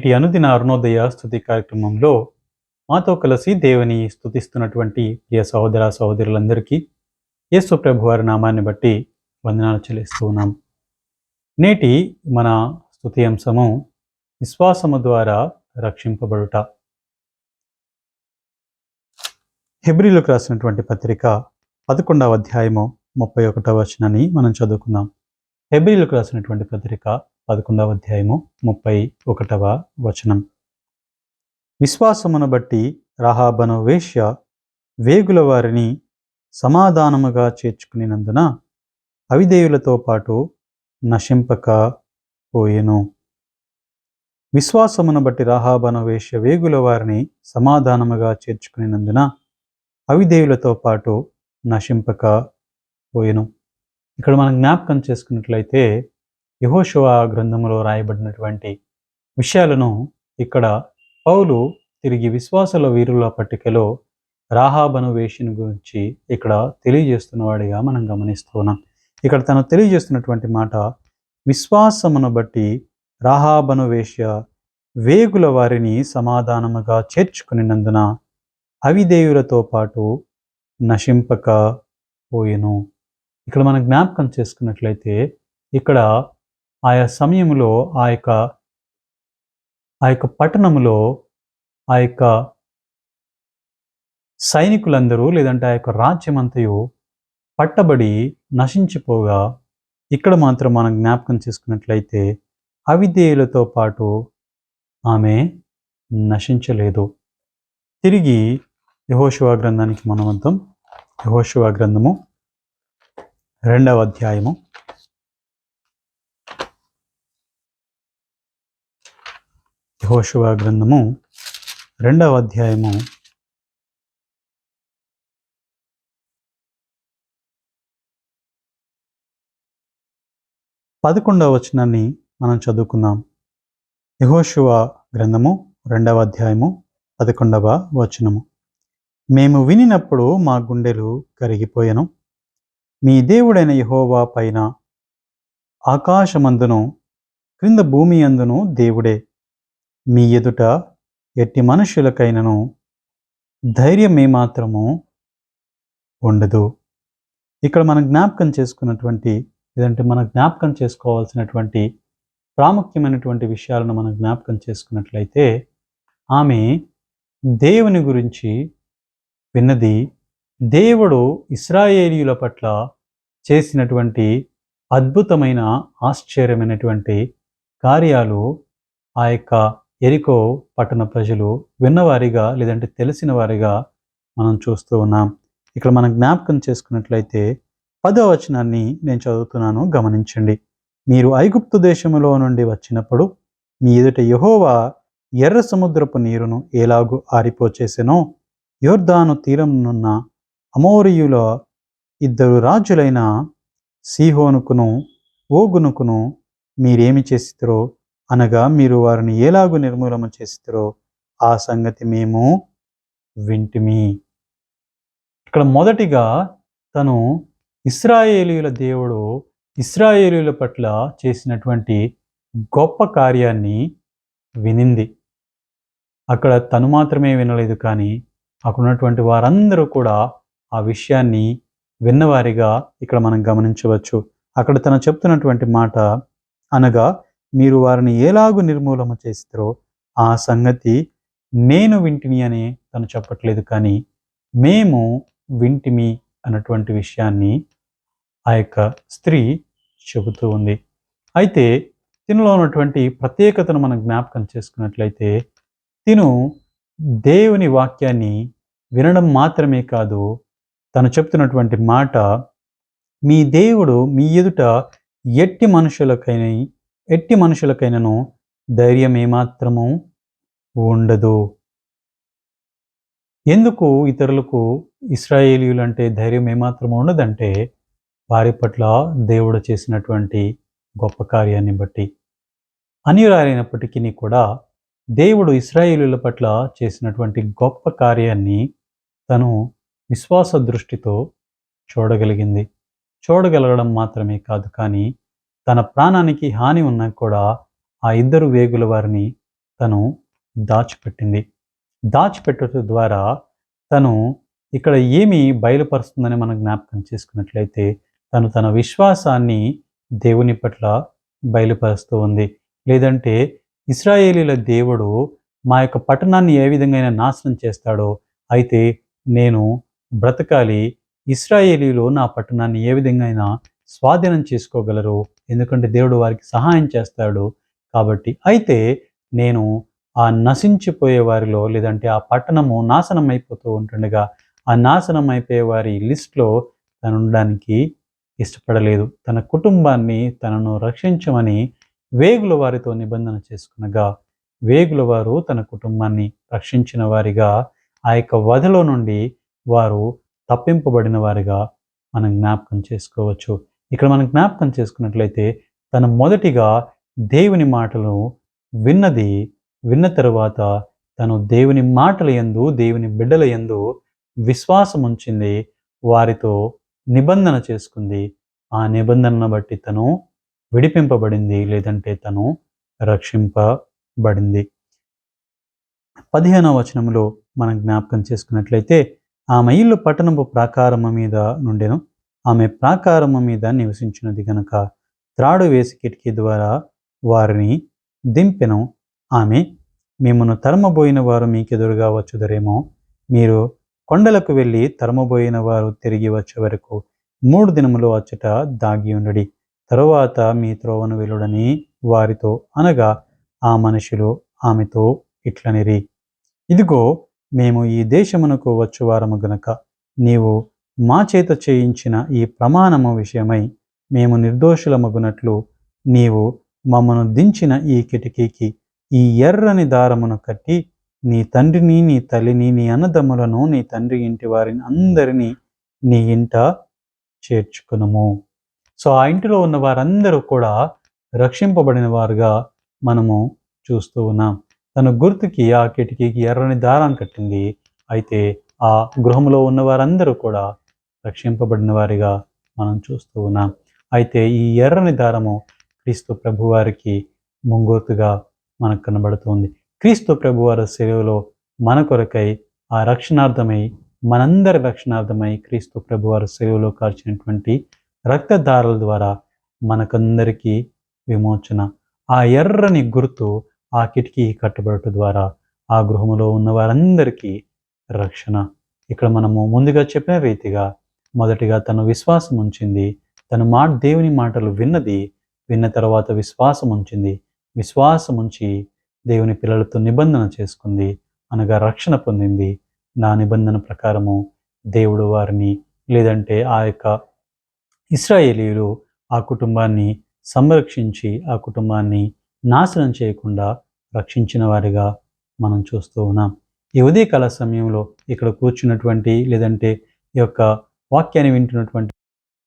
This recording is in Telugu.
నేటి అనుదిన అరుణోదయ స్థుతి కార్యక్రమంలో మాతో కలిసి దేవుని స్థుతిస్తున్నటువంటి ప్రియ సహోదర సహోదరులందరికీ యేసు ప్రభు వారి నామాన్ని బట్టి వందనాలు చెల్లిస్తూ ఉన్నాం నేటి మన స్థుతి అంశము విశ్వాసము ద్వారా రక్షింపబడుట. హెబ్రిలకు రాసినటువంటి పత్రిక పదకొండవ అధ్యాయము ముప్పై ఒకటవ వచనాన్ని మనం చదువుకుందాం. హెబ్రిలకు రాసినటువంటి పత్రిక పదకొండవ అధ్యాయము ముప్పై ఒకటవ వచనం. విశ్వాసమును బట్టి రహాబను వేశ్య వేగుల వారిని సమాధానముగా చేర్చుకునినందున అవిధేయులతో పాటు నశింపక పోయెను. విశ్వాసమును బట్టి రాహాబన వేశ్య వేగుల వారిని సమాధానముగా చేర్చుకునినందున అవిధేయులతో పాటు నశింపక పోయెను. ఇక్కడ మనం జ్ఞాపకం చేసుకున్నట్లయితే యహోశివ గ్రంథంలో రాయబడినటువంటి విషయాలను ఇక్కడ పౌలు తిరిగి విశ్వాసుల వీరుల పట్టికలో రాహాబను వేషిని గురించి ఇక్కడ తెలియజేస్తున్నవాడిగా మనం గమనిస్తున్నాం ఇక్కడ తను తెలియజేస్తున్నటువంటి మాట విశ్వాసమును బట్టి రాహాబను వేష్య వేగుల వారిని సమాధానముగా చేర్చుకునినందున అవిదేయులతో పాటు నశింపక పోయెను. ఇక్కడ మనం జ్ఞాపకం చేసుకున్నట్లయితే ఇక్కడ ఆయా సమయంలో ఆ యొక్క ఆ యొక్క పట్టణంలో ఆ యొక్క సైనికులందరూ లేదంటే ఆ యొక్క రాజ్యమంతయు పట్టబడి నశించిపోగా ఇక్కడ మాత్రం మనం జ్ఞాపకం చేసుకున్నట్లయితే అవిధేయులతో పాటు ఆమె నశించలేదు. తిరిగి యహోశివా గ్రంథానికి మనం అర్థం యహోశివా గ్రంథము రెండవ అధ్యాయము. యహోశివ గ్రంథము రెండవ అధ్యాయము. పదకొండవ వచనాన్ని మనం చదువుకుందాం. యహోశివ గ్రంథము రెండవ అధ్యాయము పదకొండవ వచనము. మేము వినినప్పుడు మా గుండెలు కరిగిపోయాను. మీ దేవుడైన యహోవా పైన ఆకాశమందును క్రింద భూమి అందును దేవుడే. మీ ఎదుట ఎట్టి మనుషులకైనను ధైర్యం ఏమాత్రము ఉండదు. ఇక్కడ మనం జ్ఞాపకం చేసుకున్నటువంటి లేదంటే మనం జ్ఞాపకం చేసుకోవాల్సినటువంటి ప్రాముఖ్యమైనటువంటి విషయాలను మనం జ్ఞాపకం చేసుకున్నట్లయితే ఆమె దేవుని గురించి విన్నది. దేవుడు ఇస్రాయేలీయుల పట్ల చేసినటువంటి అద్భుతమైన ఆశ్చర్యమైనటువంటి కార్యాలు ఆ యొక్క ఎరికో పట్టణ ప్రజలు విన్నవారిగా లేదంటే తెలిసిన వారిగా మనం చూస్తూ ఉన్నాం. ఇక్కడ మనం జ్ఞాపకం చేసుకున్నట్లయితే పదో వచనాన్ని నేను చదువుతున్నాను గమనించండి. మీరు ఐగుప్తు దేశములో నుండి వచ్చినప్పుడు మీ ఎదుట యహోవా ఎర్ర సముద్రపు నీరును ఎలాగూ ఆరిపోచేసెనో యోర్దాను తీరంనున్న అమోరియుల ఇద్దరు రాజులైన సీహోనుకును ఓగునుకును మీరేమి చేసిరో అనగా మీరు వారిని ఎలాగు నిర్మూలన చేస్తారో ఆ సంగతి మేము వింటిమి. ఇక్కడ మొదటిగా తను ఇస్రాయేలీల దేవుడు ఇస్రాయేలీల పట్ల చేసినటువంటి గొప్ప కార్యాన్ని వినింది. అక్కడ తను మాత్రమే వినలేదు కానీ అక్కడ ఉన్నటువంటి వారందరూ కూడా ఆ విషయాన్ని విన్నవారిగా ఇక్కడ మనం గమనించవచ్చు. అక్కడ తను చెప్తున్నటువంటి మాట అనగా మీరు వారిని ఎలాగు నిర్మూలన చేస్తారో ఆ సంగతి నేను వింటిని అని తను చెప్పట్లేదు కానీ మేము వింటిమి అన్నటువంటి విషయాన్ని ఆ యొక్క స్త్రీ చెబుతూ ఉంది. అయితే తినలో ఉన్నటువంటి ప్రత్యేకతను మనం జ్ఞాపకం చేసుకున్నట్లయితే తిను దేవుని వాక్యాన్ని వినడం మాత్రమే కాదు తను చెప్తున్నటువంటి మాట మీ దేవుడు మీ ఎదుట ఎట్టి మనుషులకైనా ఎట్టి మనుషులకైనను ధైర్యం ఏమాత్రము ఉండదు. ఎందుకు ఇతరులకు ఇస్రాయేలీయులు అంటే ధైర్యం ఏమాత్రం ఉండదంటే వారి పట్ల దేవుడు చేసినటువంటి గొప్ప కార్యాన్ని బట్టి. అనియురాలైనప్పటికీ కూడా దేవుడు ఇస్రాయేలీల పట్ల చేసినటువంటి గొప్ప కార్యాన్ని తను విశ్వాస దృష్టితో చూడగలిగింది. చూడగలగడం మాత్రమే కాదు కానీ తన ప్రాణానికి హాని ఉన్నా కూడా ఆ ఇద్దరు వేగుల వారిని తను దాచిపెట్టింది. దాచిపెట్టడం ద్వారా తను ఇక్కడ ఏమి బయలుపరుస్తుందని మనం జ్ఞాపకం చేసుకున్నట్లయితే తను తన విశ్వాసాన్ని దేవుని పట్ల బయలుపరుస్తూ ఉంది. లేదంటే ఇస్రాయేలీల దేవుడు మా యొక్క పట్టణాన్ని ఏ విధంగా నాశనం చేస్తాడో అయితే నేను బ్రతకాలి ఇస్రాయేలీలో నా పట్టణాన్ని ఏ విధంగా స్వాధీనం చేసుకోగలరు ఎందుకంటే దేవుడు వారికి సహాయం చేస్తాడు కాబట్టి. అయితే నేను ఆ నశించిపోయే వారిలో లేదంటే ఆ పట్టణము నాశనం అయిపోతూ ఉంటుండగా ఆ నాశనం అయిపోయే వారి లిస్ట్లో తను ఉండడానికి ఇష్టపడలేదు. తన కుటుంబాన్ని తనను రక్షించమని వేగుల వారితో నిబంధన చేసుకునగా వేగుల వారు తన కుటుంబాన్ని రక్షించిన వారిగా ఆ యొక్క వధలో నుండి వారు తప్పింపబడిన వారిగా మనం జ్ఞాపకం చేసుకోవచ్చు. ఇక్కడ మనం జ్ఞాపకం చేసుకున్నట్లయితే తను మొదటిగా దేవుని మాటలు విన్నది విన్న తరువాత తను దేవుని మాటల యందు దేవుని బిడ్డల యందు విశ్వాసం ఉంచింది వారితో నిబంధన చేసుకుంది. ఆ నిబంధనను బట్టి తను విడిపింపబడింది లేదంటే తను రక్షింపబడింది. పదిహేనవ వచనంలో మనం జ్ఞాపకం చేసుకున్నట్లయితే ఆమె ఇల్లు పట్టణపు ప్రాకారము మీద నుండెను. ఆమె ప్రాకారము మీద నివసించినది గనుక త్రాడు వేసి కిటికీ ద్వారా వారిని దింపెను. ఆమె మిమ్మను తరమబోయిన వారు మీకెదురుగా వచ్చుదరేమో. మీరు కొండలకు వెళ్ళి తరమబోయిన వారు తిరిగి వచ్చే వరకు మూడు దినములు అచ్చట దాగి ఉండడి. తరువాత మీ త్రోవను వెలుడని వారితో అనగా ఆ మనుషులు ఆమెతో ఇట్లనిరి. ఇదిగో మేము ఈ దేశమునకు వచ్చువారము గనక నీవు మా చేత చేయించిన ఈ ప్రమాణము విషయమై మేము నిర్దోషులమగునట్లు నీవు మమ్మను దించిన ఈ కిటికీకి ఈ ఎర్రని దారమును కట్టి నీ తండ్రిని నీ తల్లిని నీ అన్నదమ్ములను నీ తండ్రి ఇంటి వారిని అందరినీ నీ ఇంట చేర్చుకునము. సో ఆ ఇంటిలో ఉన్న వారందరూ కూడా రక్షింపబడిన వారుగా మనము చూస్తూ ఉన్నాం. తన గుర్తుకి ఆ కిటికీకి ఎర్రని దారాన్ని కట్టింది. అయితే ఆ గృహంలో ఉన్న వారందరూ కూడా రక్షింపబడిన వారిగా మనం చూస్తూ ఉన్నాం. అయితే ఈ ఎర్రని దారము క్రీస్తు ప్రభువారికి ముంగూర్తుగా మనకు కనబడుతుంది. క్రీస్తు ప్రభువారి సేవలో మన కొరకై ఆ రక్షణార్థమై మనందరి రక్షణార్థమై క్రీస్తు ప్రభువారి సేవలో కాల్చినటువంటి రక్తధారల ద్వారా మనకందరికీ విమోచన. ఆ ఎర్రని గుర్తు ఆ కిటికీ కట్టబడట ద్వారా ఆ గృహములో ఉన్న వారందరికీ రక్షణ. ఇక్కడ మనము ముందుగా చెప్పిన రీతిగా మొదటిగా తను విశ్వాసం ఉంచింది. తను మా దేవుని మాటలు విన్నది విన్న తర్వాత విశ్వాసం ఉంచింది. విశ్వాసం ఉంచి దేవుని పిల్లలతో నిబంధన చేసుకుంది అనగా రక్షణ పొందింది. నా నిబంధన ప్రకారము దేవుడు వారిని లేదంటే ఆ యొక్క ఇస్రాయేలీలు ఆ కుటుంబాన్ని సంరక్షించి ఆ కుటుంబాన్ని నాశనం చేయకుండా రక్షించిన వారిగా మనం చూస్తూ ఉన్నాం. ఈ ఉదయకాల సమయంలో ఇక్కడ కూర్చున్నటువంటి లేదంటే ఈ యొక్క వాక్యాన్ని వింటున్నటువంటి